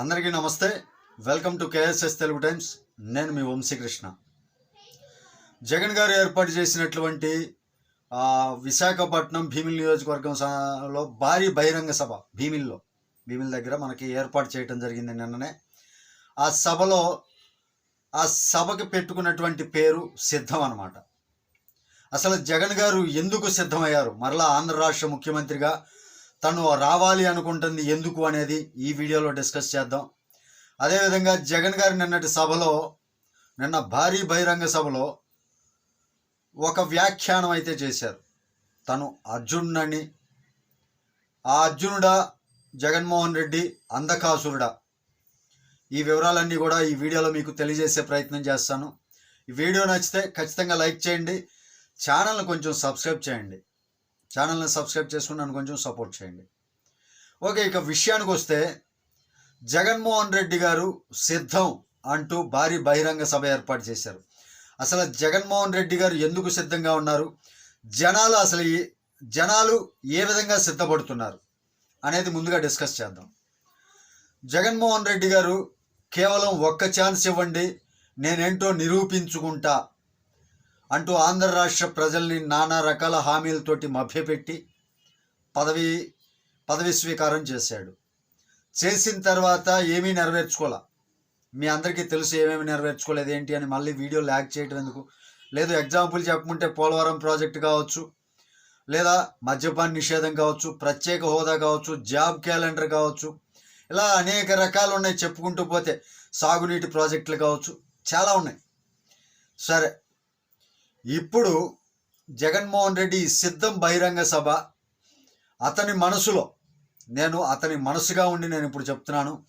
అందరికీ నమస్తే. Welcome to KSS Telugu Times నేను మీ వంశీకృష్ణ. జగన్ గారు ఏర్పాటు చేసినటువంటి విశాఖపట్నం భీమిల్ నియోజకవర్గం లో భారీ బహిరంగ సభ భీమిల్లో. భీమిల్ దగ్గర మనకి ఏర్పాటు చేయడం జరిగింది నిన్ననే. ఆ సభలో ఆ సభకి పెట్టుకున్నటువంటి పేరు సిద్ధం అన్నమాట. అసలు జగన్ గారు ఎందుకు సిద్ధమయ్యారు? మరలా ఆంధ్ర రాష్ట్ర ముఖ్యమంత్రిగా తను రావాలి అనుకుంటుంది ఎందుకు అనేది ఈ వీడియోలో డిస్కస్ చేద్దాం. అదేవిధంగా జగన్ గారి నిన్నటి సభలో నిన్న భారీ బహిరంగ సభలో ఒక వ్యాఖ్యానం అయితే చేశారు. తను అర్జునుడని ఆ అర్జునుడా జగన్మోహన్ రెడ్డి అంధకాసురుడా. ఈ వివరాలన్నీ కూడా ఈ వీడియోలో మీకు తెలియజేసే ప్రయత్నం చేస్తాను. ఈ వీడియో నచ్చితే ఖచ్చితంగా లైక్ చేయండి. ఛానల్ని కొంచెం సబ్స్క్రైబ్ చేయండి. ఛానల్ని సబ్స్క్రైబ్ చేసుకుని నన్ను కొంచెం సపోర్ట్ చేయండి. ఓకే ఇక విషయానికి వస్తే జగన్మోహన్ రెడ్డి గారు సిద్ధం అంటూ భారీ బహిరంగ సభ ఏర్పాటు చేశారు. అసలు జగన్మోహన్ రెడ్డి గారు ఎందుకు సిద్ధంగా ఉన్నారు? జనాలు అసలు జనాలు ఏ విధంగా సిద్ధపడుతున్నారు అనేది ముందుగా డిస్కస్ చేద్దాం. జగన్మోహన్ రెడ్డి గారు కేవలం ఒక్క ఛాన్స్ ఇవ్వండి నేనేంటో నిరూపించుకుంటా అంటూ ఆంధ్ర రాష్ట్ర ప్రజల్ని నానా రకాల హామీలతోటి మభ్యపెట్టి పదవి పదవి స్వీకారం చేశాడు. చేసిన తర్వాత ఏమీ నెరవేర్చుకోలే. మీ అందరికీ తెలుసు ఏమేమి నెరవేర్చుకోలేదు ఏంటి అని మళ్ళీ వీడియో ల్యాక్ చేయటం ఎందుకు? లేదు ఎగ్జాంపుల్ చెప్పుకుంటే పోలవరం ప్రాజెక్ట్ కావచ్చు లేదా మద్యపాన్ నిషేధం కావచ్చు ప్రత్యేక హోదా కావచ్చు జాబ్ క్యాలెండర్ కావచ్చు ఇలా అనేక రకాలు ఉన్నాయి చెప్పుకుంటూ పోతే సాగునీటి ప్రాజెక్టులు కావచ్చు చాలా ఉన్నాయి. సరే ఇప్పుడు జగన్మోహన్ రెడ్డి సిద్ధం బహిరంగ సభ. అతని మనసులో నేను అతని మనసుగా ఉండి నేను ఇప్పుడు చెప్తున్నాను.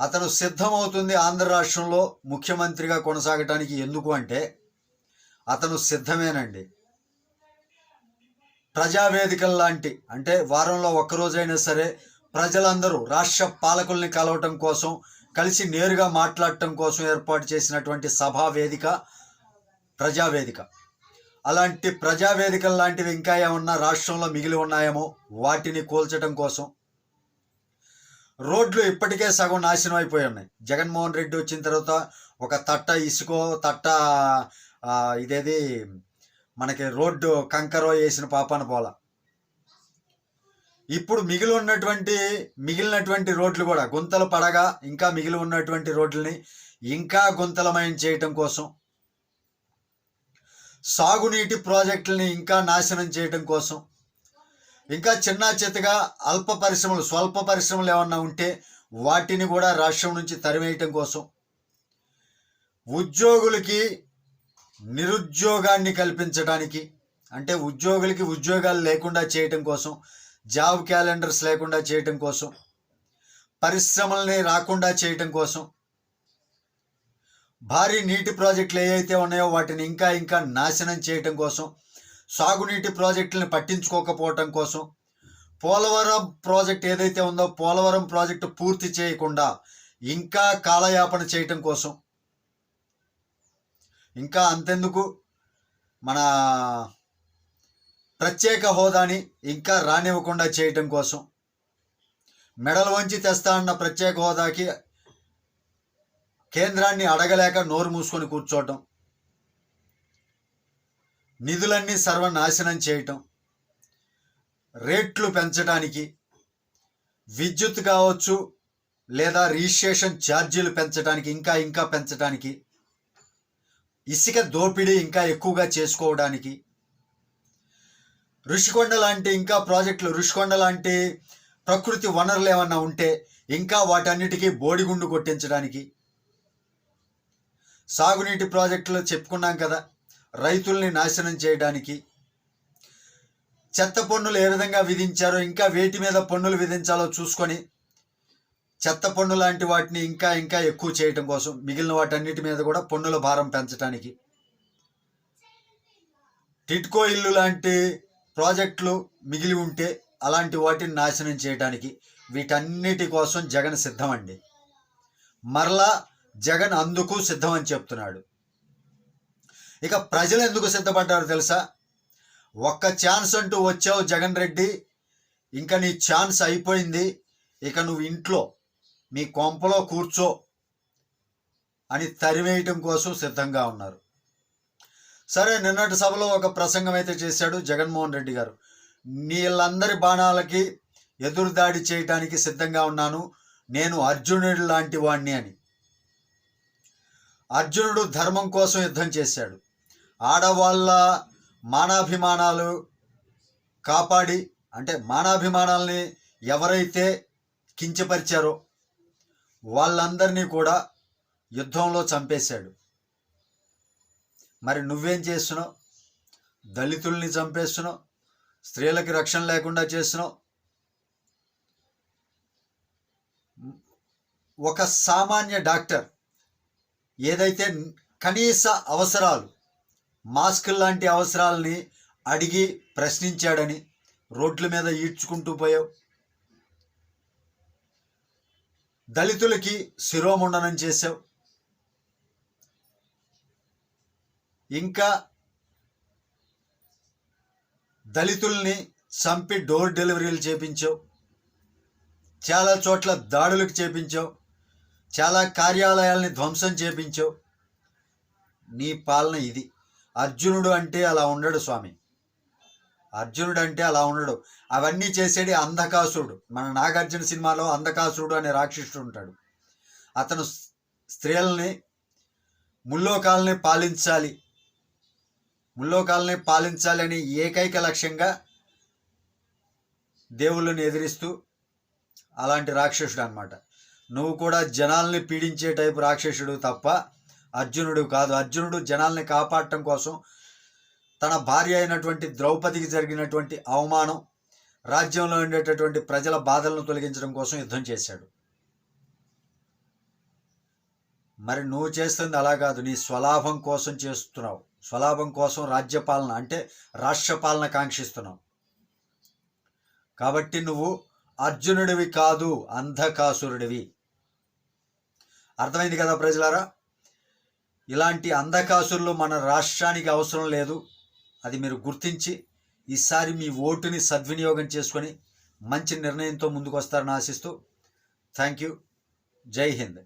అతను సిద్ధమవుతుంది ఆంధ్ర రాష్ట్రంలో ముఖ్యమంత్రిగా కొనసాగటానికి ఎందుకు అంటే అతను సిద్ధమేనండి. ప్రజావేదికల లాంటి అంటే వారంలో ఒక్కరోజైనా సరే ప్రజలందరూ రాష్ట్ర పాలకుల్ని కలవటం కోసం కలిసి నేరుగా మాట్లాడటం కోసం ఏర్పాటు చేసినటువంటి సభా వేదిక ప్రజావేదిక. అలాంటి ప్రజావేదికలు లాంటివి ఇంకా ఏమన్నా రాష్ట్రంలో మిగిలి ఉన్నాయేమో వాటిని కూల్చడం కోసం. రోడ్లు ఇప్పటికే సగం నాశనం అయిపోయి ఉన్నాయి. జగన్మోహన్ రెడ్డి వచ్చిన తర్వాత ఒక తట్ట ఇసుకో తట్ట ఇదేది? మనకి రోడ్డు కంకరో వేసిన పాపాన పోల. ఇప్పుడు మిగిలి ఉన్నటువంటి మిగిలినటువంటి రోడ్లు కూడా గుంతలు పడగా ఇంకా మిగిలి ఉన్నటువంటి రోడ్లని ఇంకా గుంతలమయం చేయటం కోసం సాగునీటి ప్రాజెక్టులని ఇంకా నాశనం చేయటం కోసం ఇంకా చిన్న చితగా అల్ప పరిశ్రమలు స్వల్ప పరిశ్రమలు ఏమన్నా ఉంటే వాటిని కూడా రాష్ట్రం నుంచి తరివేయటం కోసం ఉద్యోగులకి నిరుద్యోగాన్ని కల్పించడానికి అంటే ఉద్యోగులకి ఉద్యోగాలు లేకుండా చేయటం కోసం జాబ్ క్యాలెండర్స్ లేకుండా చేయటం కోసం పరిశ్రమల్ని రాకుండా చేయటం కోసం భారీ నీటి ప్రాజెక్టులు ఏవైతే ఉన్నాయో వాటిని ఇంకా ఇంకా నాశనం చేయటం కోసం సాగునీటి ప్రాజెక్టులను పట్టించుకోకపోవటం కోసం పోలవరం ప్రాజెక్ట్ ఏదైతే ఉందో పోలవరం ప్రాజెక్టు పూర్తి చేయకుండా ఇంకా కాలయాపన చేయటం కోసం ఇంకా అంతెందుకు? మన ప్రత్యేక హోదాని ఇంకా రానివ్వకుండా చేయటం కోసం మెడలు వంచి తెస్తా అన్న ప్రత్యేక హోదాకి కేంద్రాన్ని అడగలేక నోరు మూసుకొని కూర్చోవటం. నిధులన్నీ సర్వనాశనం చేయటం. రేట్లు పెంచడానికి విద్యుత్ కావచ్చు లేదా రిజిస్ట్రేషన్ ఛార్జీలు పెంచడానికి ఇంకా ఇంకా పెంచడానికి ఇసుక దోపిడీ ఇంకా ఎక్కువగా చేసుకోవడానికి ఋషికొండ లాంటి ఇంకా ప్రాజెక్టులు ఋషికొండ లాంటి ప్రకృతి వనరులు ఏమన్నా ఉంటే ఇంకా వాటన్నిటికీ బోడిగుండు కొట్టించడానికి సాగునీటి ప్రాజెక్టులు చెప్పుకున్నాం కదా రైతుల్ని నాశనం చేయడానికి. చెత్త పన్నులు ఏ విధంగా విధించారో ఇంకా వేటి మీద పన్నులు విధించాలో చూసుకొని చెత్త పన్ను లాంటి వాటిని ఇంకా ఇంకా ఎక్కువ చేయటం కోసం మిగిలిన వాటన్నిటి మీద కూడా పన్నుల భారం పెంచడానికి టిట్కో ఇల్లు లాంటి ప్రాజెక్టులు మిగిలి ఉంటే అలాంటి వాటిని నాశనం చేయడానికి వీటన్నిటి కోసం జగన్ సిద్ధమండి. మరలా జగన్ అందుకు సిద్ధం అని చెప్తున్నాడు. ఇక ప్రజలు ఎందుకు సిద్ధపడ్డారు తెలుసా? ఒక్క ఛాన్స్ అంటూ వచ్చావు జగన్ రెడ్డి. ఇంకా నీ ఛాన్స్ అయిపోయింది. ఇక నువ్వు ఇంట్లో మీ కొంపలో కూర్చో అని తరివేయటం కోసం సిద్ధంగా ఉన్నారు. సరే నిన్నటి సభలో ఒక ప్రసంగం అయితే చేశాడు జగన్మోహన్ రెడ్డి గారు. నీళ్ళందరి బాణాలకి ఎదురుదాడి చేయటానికి సిద్ధంగా ఉన్నాను. నేను అర్జునుడి లాంటి వాణ్ణి అని. అర్జునుడు ధర్మం కోసం యుద్ధం చేశాడు. ఆడవాళ్ళ మానాభిమానాలు కాపాడి అంటే మానాభిమానాల్ని ఎవరైతే కించపరిచారో వాళ్ళందరినీ కూడా యుద్ధంలో చంపేశాడు. మరి నువ్వేం చేస్తున్నావు? దళితుల్ని చంపేస్తున్నావు? స్త్రీలకి రక్షణ లేకుండా చేస్తున్నావు? ఒక సామాన్య డాక్టర్ ఏదైతే కనీస అవసరాలు మాస్క్ లాంటి అవసరాలని అడిగి ప్రశ్నించాడని రోడ్ల మీద ఈడ్చుకుంటూ పోయావు. దళితులకి శిరోముండనం చేసావు ఇంకా దళితుల్ని చంపి డోర్ డెలివరీలు చేపించావు. చాలా చోట్ల దాడులకు చేపించావు. చాలా కార్యాలయాల్ని ధ్వంసం చేపించావు. నీ పాలన ఇది. అర్జునుడు అంటే అలా ఉండడు స్వామి. అర్జునుడు అంటే అలా ఉండడు. అవన్నీ చేసేది అంధకాసురుడు. మన నాగార్జున సినిమాలో అంధకాసురుడు అనే రాక్షసుడు ఉంటాడు. అతను స్త్రీలని ముల్లోకాలని పాలించాలి. ముల్లోకాలని పాలించాలి అనే ఏకైక లక్ష్యంగా దేవుళ్ళని ఎదిరిస్తూ అలాంటి రాక్షసుడు అనమాట నువ్వు కూడా జనాల్ని పీడించే టైపు రాక్షసుడు తప్ప అర్జునుడు కాదు. అర్జునుడు జనాల్ని కాపాడటం కోసం తన భార్య అయినటువంటి ద్రౌపదికి జరిగినటువంటి అవమానం రాజ్యంలో ఉండేటటువంటి ప్రజల బాధలను తొలగించడం కోసం యుద్ధం చేశాడు. మరి నువ్వు చేస్తుంది అలా కాదు. నీ స్వలాభం కోసం చేస్తున్నావు. స్వలాభం కోసం రాజ్యపాలన అంటే రాష్ట్రపాలన కాంక్షిస్తున్నావు. కాబట్టి నువ్వు అర్జునుడివి కాదు అంధకాసురుడివి. అర్థమైంది కదా ప్రజలారా? ఇలాంటి అంధకాసురులు మన రాష్ట్రానికి అవసరం లేదు. అది మీరు గుర్తించి ఈసారి మీ ఓటుని సద్వినియోగం చేసుకొని మంచి నిర్ణయంతో ముందుకు వస్తారని ఆశిస్తూ థ్యాంక్ యూ. జై హింద్.